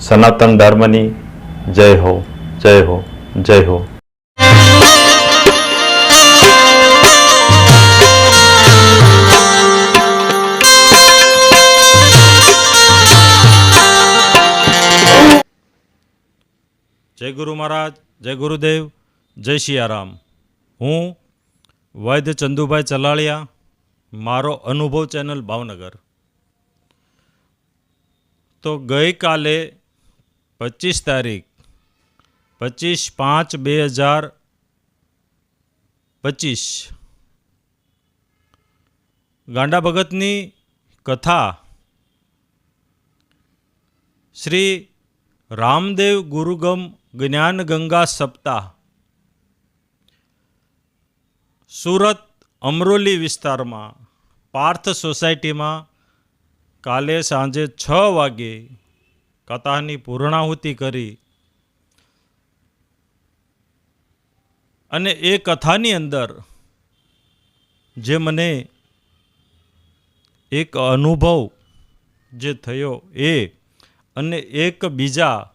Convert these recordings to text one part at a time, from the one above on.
સનાતન ધર્મની જય હો જય હો જય હો જય ગુરુ મહારાજ જય ગુરુદેવ જય સિયારામ હું વૈદ્ય ચંદુભાઈ ચલાળિયા, મારો અનુભવ ચેનલ ભાવનગર. તો ગઈકાલે પચીસ તારીખ, પચીસ પાંચ બે હજાર પચીસ, ગાંડા ભગતની કથા શ્રી રામદેવ ગુરુગમ જ્ઞાન ગંગા સપ્તાહ સુરત અમરોલી વિસ્તારમાં પાર્થ સોસાયટીમાં કાલે સાંજે છ વાગે કથાની પૂર્ણાહુતિ કરી. અને એ કથાની અંદર જે મને એક અનુભવ જે થયો એ અને એક બીજા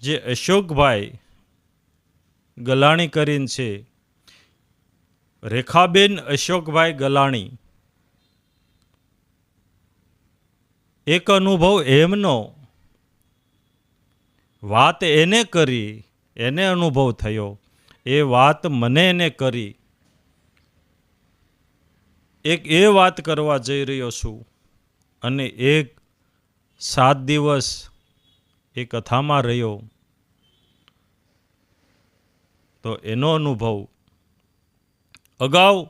જે અશોકભાઈ ગલાણી કરીને છે રેખાબેન અશોકભાઈ ગલાણી. એક અનુભવ એમનો. વાત એને કરી, એને અનુભવ થયો. એ વાત મને એને કરી. એક એ વાત કરવા જઈ રહ્યો છું અને એક સાત દિવસ એ કથામાં રહ્યો. તો એનો અનુભવ અગાઉ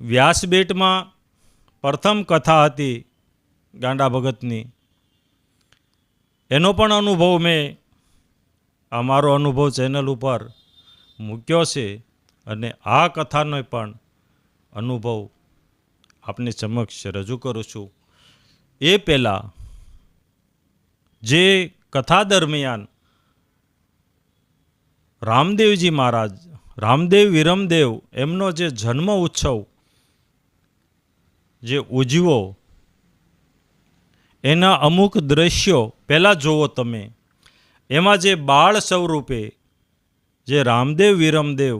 વ્યાસબેટમાં પ્રથમ કથા હતી ગાંડા ભગતની. એનો પણ અનુભવ મેં આ મારો અનુભવ ચેનલ ઉપર મૂક્યો છે અને આ કથાનો પણ અનુભવ આપની સમક્ષ રજૂ કરું છું. એ પહેલાં જે કથા દરમિયાન રામદેવજી મહારાજ રામદેવ વિરમદેવ એમનો જે જન્મ ઉત્સવ જે ઉજવો, એના અમુક દ્રશ્યો પહેલાં જુઓ તમે. એમાં જે બાળ સ્વરૂપે જે રામદેવ વિરમદેવ,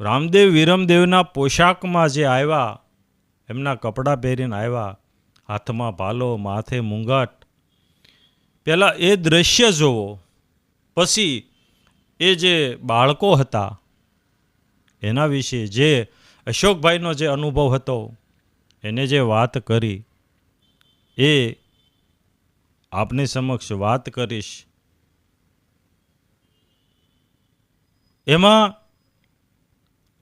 રામદેવ વિરમદેવના પોશાકમાં જે આવ્યા, એમના કપડાં પહેરીને આવ્યા, હાથમાં ભાલો, માથે મુંગાટ, પહેલાં એ દ્રશ્ય જુઓ પછી એ જે બાળકો હતા, એના વિશે જે અશોકભાઈનો જે અનુભવ હતો, એને જે વાત કરી, એ આપની સમક્ષ વાત કરીશ. એમાં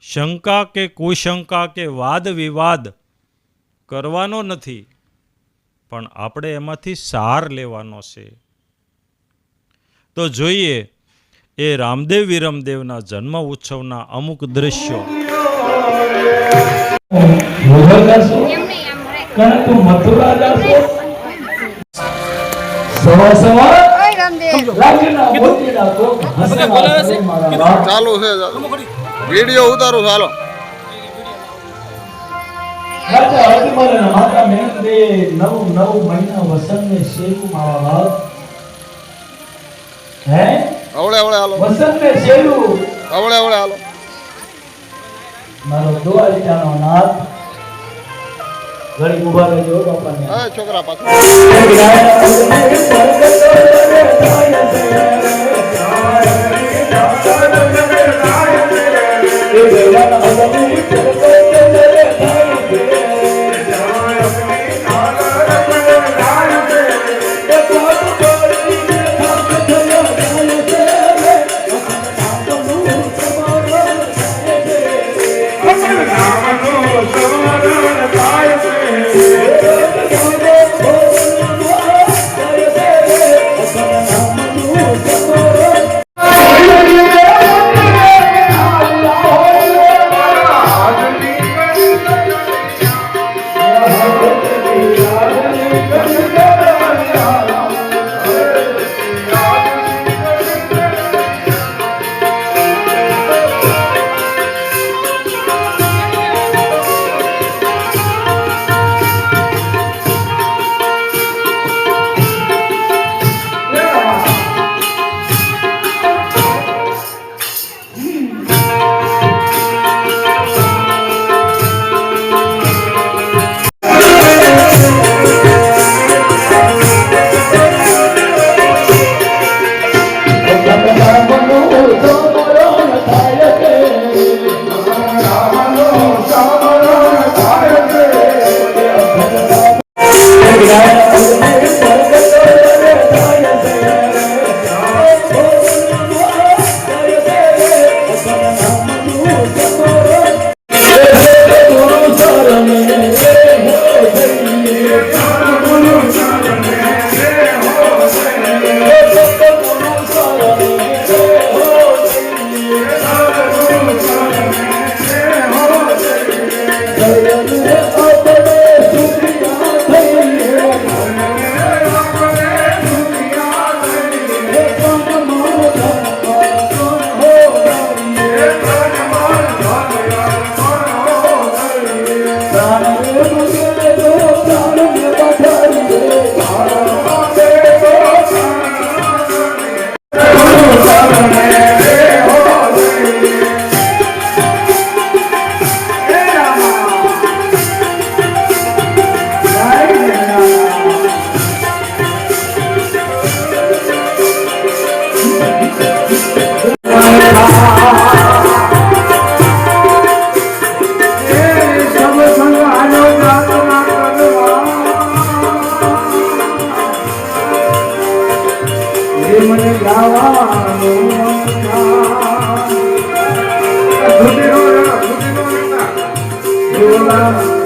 શંકા કે કુશંકા કે વાદ વિવાદ કરવાનો નથી, પણ આપણે એમાંથી સાર લેવાનો છે. તો જોઈએ એ રામદેવ વિરમદેવના જન્મ ઉત્સવના અમુક દ્રશ્યો. ચાલુ છે વીડિયો ઉતારું ચાલો માતા મહેનત નવ નવ મહિના વસંતને શેરું મારા બાપ. હે? અવળે અવળે હાલો. વસંત શેરું. અવળે અવળે હાલો. મારો દ્વારિકાનો નાથ. ઘડી ઊભા રહેજો બાપાને. હા છોકરા પાછળ.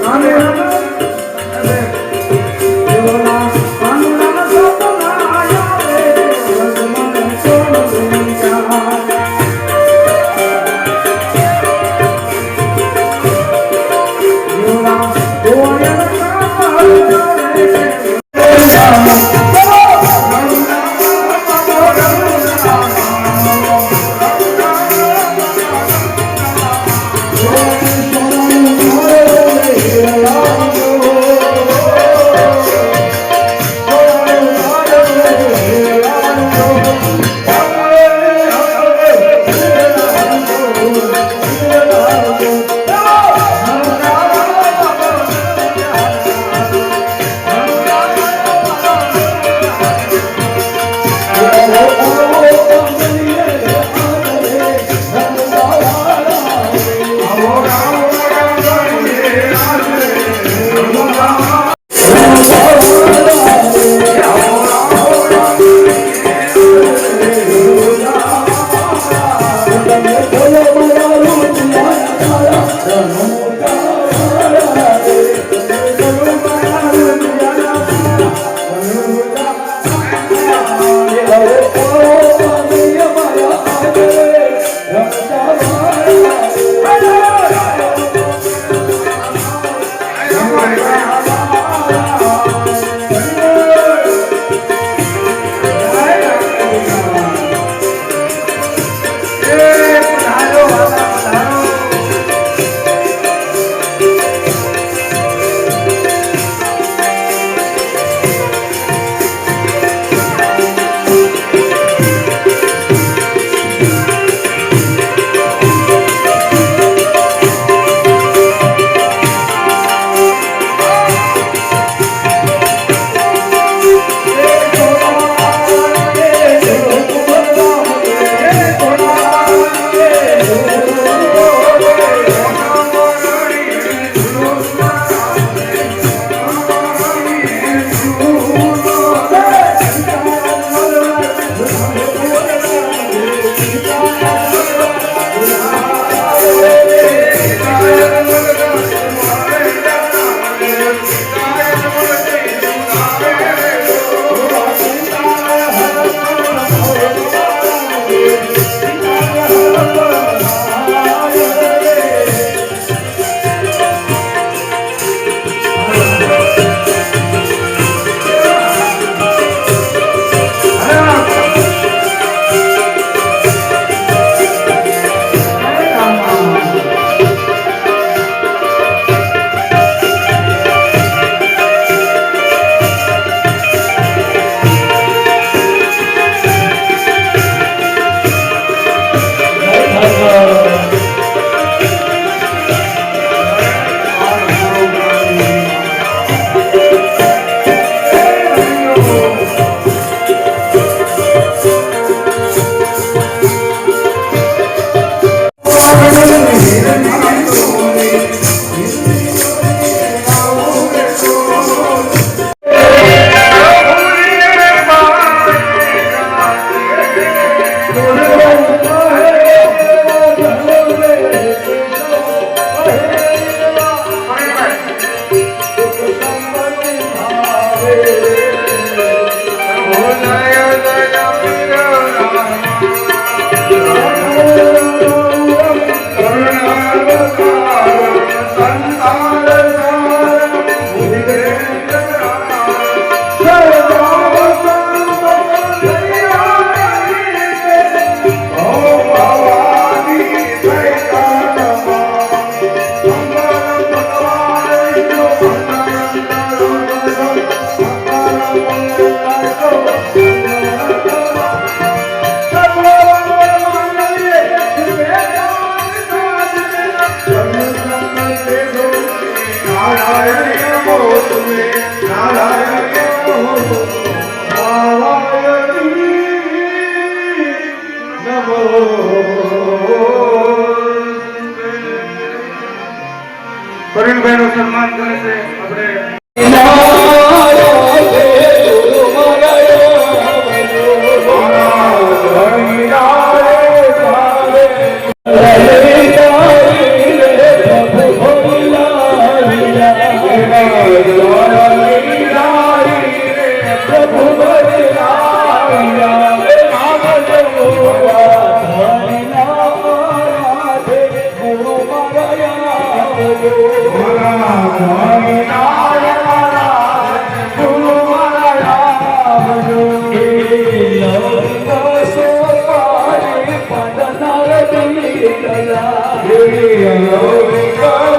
I'm નું સન્માન Here we go.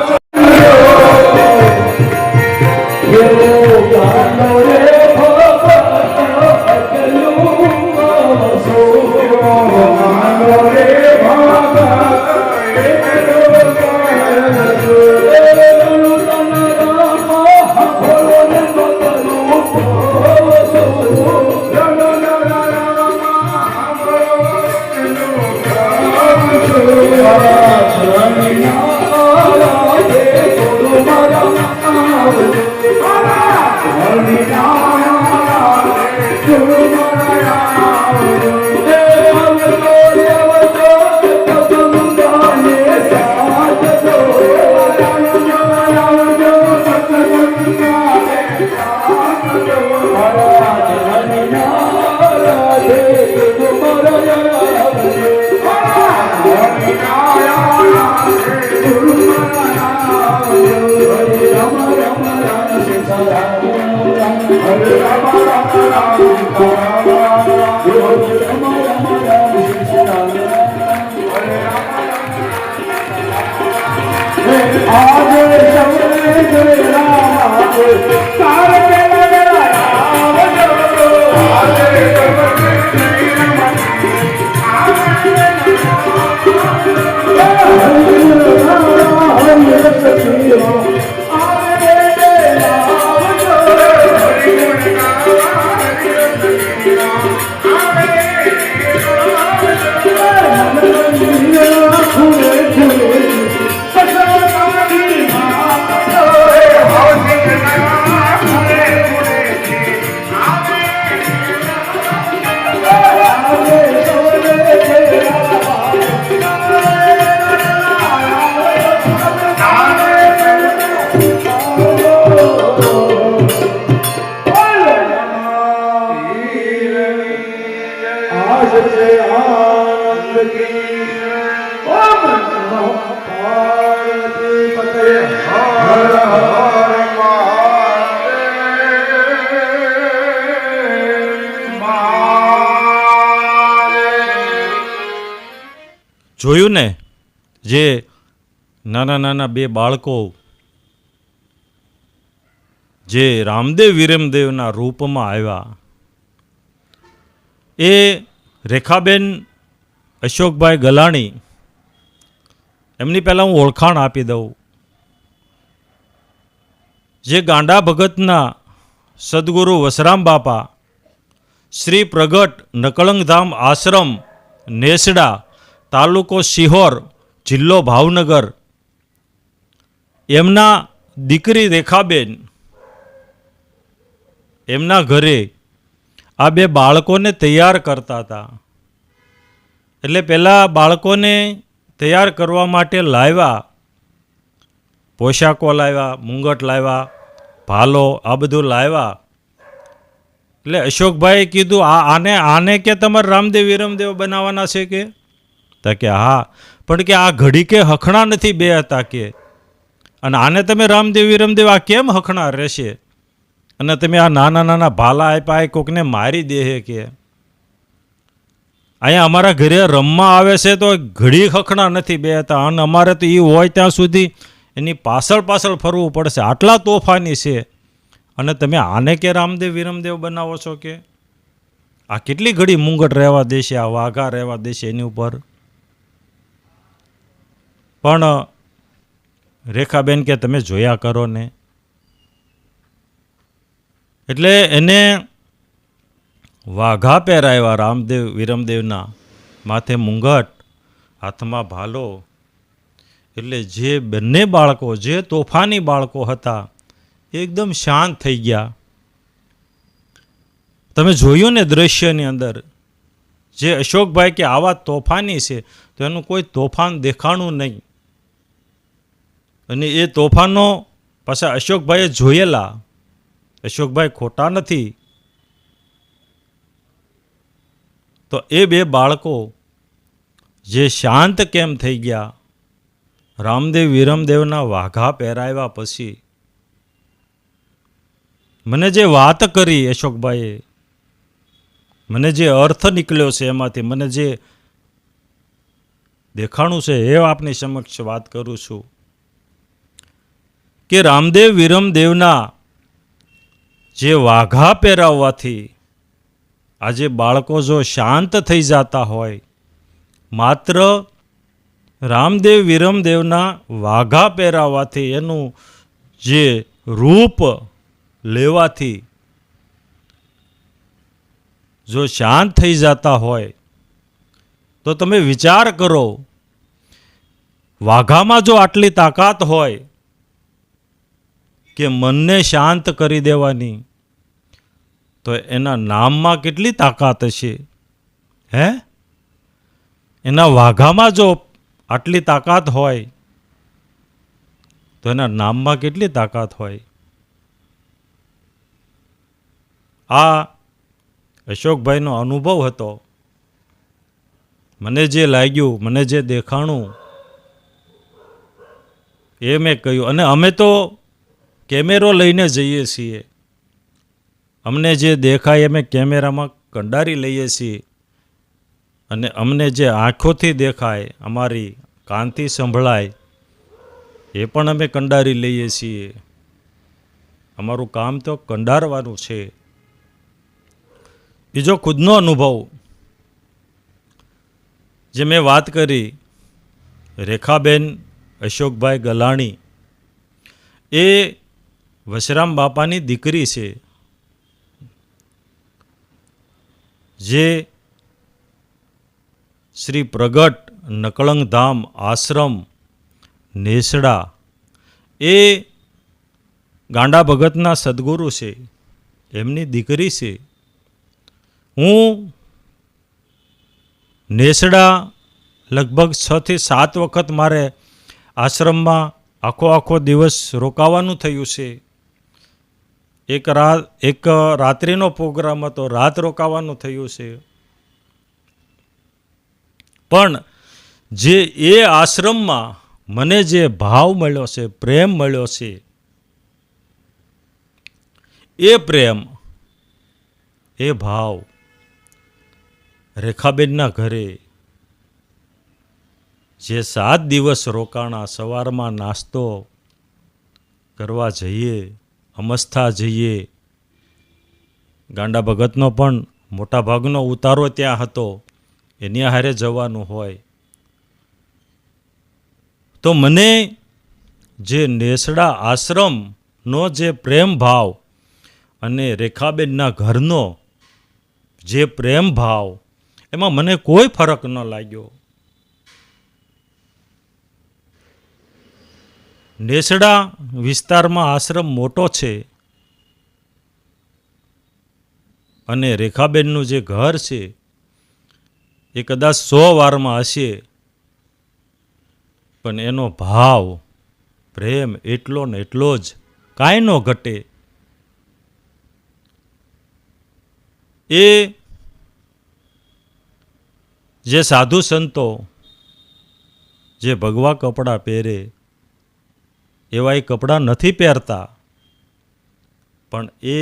જોયું ને, જે નાના નાના બે બાળકો જે રામદેવ વિરમદેવના રૂપમાં આવ્યા, એ રેખાબેન અશોકભાઈ ગલાણી, એમની પહેલાં હું ઓળખાણ આપી દઉં. જે ગાંડા ભગતના સદગુરુ વસરામ બાપા, શ્રી પ્રગટ નકળંગધામ આશ્રમ, નેસડા તાલુકો સિહોર જિલ્લો ભાવનગર. એમના દીકરી રેખાબેન એમના ઘરે આ બે બાળકોને તૈયાર કરતા હતા. એટલે પહેલાં બાળકોને તૈયાર કરવા માટે લાવ્યા. પોશાકો લાવ્યા, મુંગટ લાવ્યા, ભાલો આ બધું લાવ્યા. એટલે અશોકભાઈએ કીધું, આ આને આને કે તમારે રામદેવ વિરમદેવ બનાવવાના છે કે? તા કે, હા, પણ કે આ ઘડી કે હખણા નથી બે હતા કે? અને આને તમે રામદેવ વિરમદેવ આ કેમ હખણા રહેશે? અને તમે આ નાના નાના ભાલા આપ્યા એ કોકને મારી દેહે કે? અહીંયા અમારા ઘરે રમવા આવે છે તો ઘડી હખણા નથી બે હતા. અને અમારે તો એ હોય ત્યાં સુધી એની પાછળ પાછળ ફરવું પડશે. આટલા તોફાની છે. અને તમે આને કે રામદેવ વિરમદેવ બનાવો છો કે? આ કેટલી ઘડી મુંગટ રહેવા દેશે, આ વાઘા રહેવા દેશે એની ઉપર? પણ, રેખાબેન કે તમે જોયા કરો ને. એટલે એને વાઘા પહેરાવ્યા રામદેવ, વિરમદેવના માથે મુંગટ, હાથમાં ભાલો. એટલે જે બંને બાળકો, જે તોફાની બાળકો હતા, એકદમ શાંત થઈ ગયા. તમે જોયું ને દ્રશ્યની અંદર, જે અશોકભાઈ કે આવા તોફાની છે, તો એનું કોઈ તોફાન દેખાણું નહીં. અને એ તોફાનો પાછા અશોકભાઈએ જોયેલા. અશોકભાઈ ખોટા નથી. તો એ બે બાળકો જે શાંત કેમ થઈ ગયા? રામદેવ વિરમદેવના વાઘા પહેરાવ્યા પછી. મને જે વાત કરી અશોકભાઈએ, મને જે અર્થ નીકળ્યો છે એમાંથી, મને જે દેખાણું છે એ આપની સમક્ષ વાત કરું છું. કે રામદેવ વિરમદેવના જે વાઘા પહેરાવવાથી આજે બાળકો જો શાંત થઈ જતા હોય, માત્ર રામદેવ વિરમદેવના વાઘા પહેરાવવાથી એનું જે રૂપ લેવાથી જો શાંત થઈ જતા હોય, તો તમે વિચાર કરો, વાઘામાં જો આટલી તાકાત હોય કે મનને શાંત કરી દેવાની, તો એના નામમાં કેટલી તાકાત હશે? હે? એના વાઘામાં જો આટલી તાકાત હોય, તો એના નામમાં કેટલી તાકાત હોય? આ અશોકભાઈનો અનુભવ હતો. મને જે લાગ્યું, મને જે દેખાણું, એ મેં કહ્યું. અને અમે તો કેમેરો લઈને જઈએ છીએ. અમને જે દેખાય અમે કેમેરામાં કંડારી લઈએ છીએ. અને અમને જે આંખોથી દેખાય, અમારી કાનથી સંભળાય, એ પણ અમે કંડારી લઈએ છીએ. અમારું કામ તો કંડારવાનું છે. બીજો ખુદનો અનુભવ. જે મેં વાત કરી, રેખાબેન અશોકભાઈ ગલાણી, એ વશરામ બાપાની દીકરી છે, જે શ્રી પ્રગટ નકળંગધામ આશ્રમ, નેસડા, એ ગાંડા ભગતના સદગુરુ છે, એમની દીકરી છે. હું નેસડા લગભગ છથી સાત વખત મારે આશ્રમમાં આખો આખો દિવસ રોકાવાનું થયું છે. એક રાત, એક રાત્રિનો પ્રોગ્રામ હતો. રાત રોકાવાનું થયું છે. પણ જે એ આશ્રમમાં મને જે ભાવ મળ્યો છે, પ્રેમ મળ્યો છે, એ પ્રેમ, એ ભાવ રેખાબેનના ઘરે જે સાત દિવસ રોકાણા, સવારમાં નાસ્તો કરવા જઈએ અમસ્થા જઈએ. ગાંડા ભગતનો પણ મોટા ભાગનો ઉતારો ત્યાં હતો. એની હારે જવાનું હોય. તો મને જે નેસડા આશ્રમનો જે પ્રેમ ભાવ અને રેખાબેનના ઘરનો જે પ્રેમ ભાવ, એમાં મને કોઈ ફરક ન લાગ્યો. નેસડા વિસ્તારમાં આશ્રમ મોટો છે અને રેખાબેનનું જે ઘર છે, એ કદાચ સો વારમાં હશે. પણ એનો ભાવ, પ્રેમ એટલો ને એટલો જ કાંઈ ન ઘટે. એ જે સાધુ સંતો, જે ભગવા કપડાં પહેરે એવા એ કપડાં નથી પહેરતા. પણ એ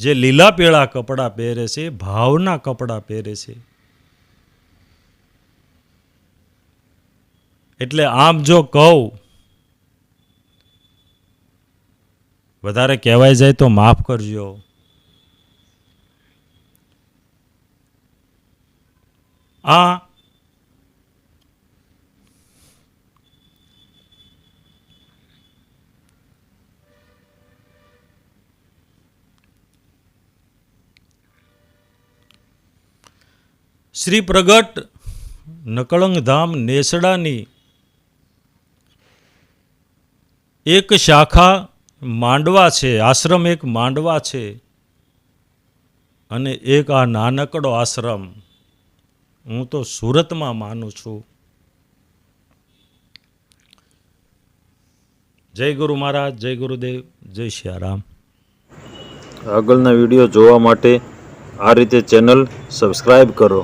જે લીલા પીળા કપડાં પહેરે છે, ભાવના કપડાં પહેરે છે. એટલે આમ જો કહું, વધારે કહેવાય જાય તો માફ કરજો. આ શ્રી પ્રગટ નકળંગધામ નેસડાની એક શાખા માંડવા છે, આશ્રમ એક માંડવા છે અને એક આ નાનકડો આશ્રમ. હું તો સુરતમાં માનું છું. જય ગુરુ મહારાજ, જય ગુરુદેવ, જય શ્યારામ આગળના વીડિયો જોવા માટે આ રીતે ચેનલ સબસ્ક્રાઈબ કરો.